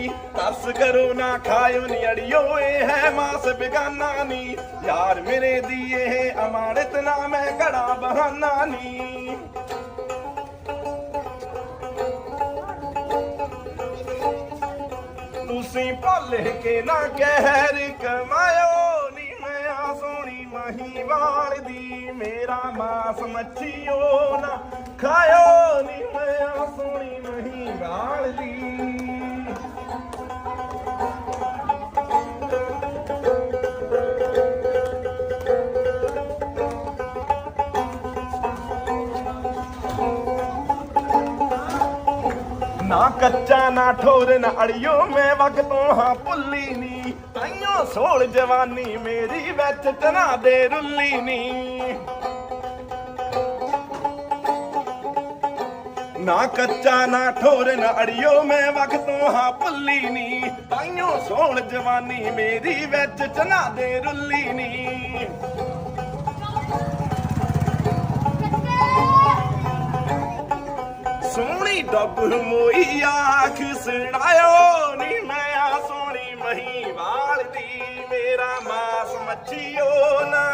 ਨੀ ਤਰਸ ਕਰੋ ਨਾ ਖਾਇਓ ਨੀ ਅੜਿਓ, ਇਹ ਹੈ ਮਾਸ ਬਿਗਾਨਾ ਨੀ। ਯਾਰ ਮੇਰੇ ਦੀ ਇਹ ਅਮਾਨਤ ਨਾ, ਮੈਂ ਘੜਾ ਬਹਾਨਾ ਨੀ। ਤੁਸੀਂ ਭੁੱਲ ਕੇ ਨਾ ਕਹਿਰ ਕਮਾਇਓ ਨੀ, ਮੈਂ ਆ ਸੋਹਣੀ ਮਹੀਵਾਲ ਦੀ। ਮੇਰਾ ਮਾਸ ਮੱਛੀਓ ਨਾ ਖਾਇਓ ਨੀ, ਮੈਂ ਆ ਨਾ ਕੱਚਾ, ਨਾ ਠੋਰ, ਨਾ ਅੜਿਓ, ਮੈਂ ਵਕਤੋਂ ਹਾਂ ਭੁੱਲੀ ਨੀ। ਤਾਈਓ ਸੋਲ ਜਵਾਨੀ ਮੇਰੀ ਵਿੱਚ ਚਨਾ ਦੇ ਰੁੱਲੀ ਨੀ। ਨਾ ਕੱਚਾ, ਨਾ ਠੋਰ, ਨਾ ਅੜਿਓ, ਮੈਂ ਵਕਤੋਂ ਹਾਂ ਭੁੱਲੀ ਨੀ। ਤਾਈਓ ਸੋਲ ਜਵਾਨੀ ਮੇਰੀ ਵਿੱਚ ਚਨਾ ਦੇ ਰੁੱਲੀ ਨੀ। ਡੱਬ ਮੋਈਆ ਆਖ ਨੀ ਮੈਂ ਆ ਸੋਹਣੀ ਮਹੀਵਾਲ ਦੀ ਮੇਰਾ ਮਾਸ ਮੱਛੀਓ ਨਾ।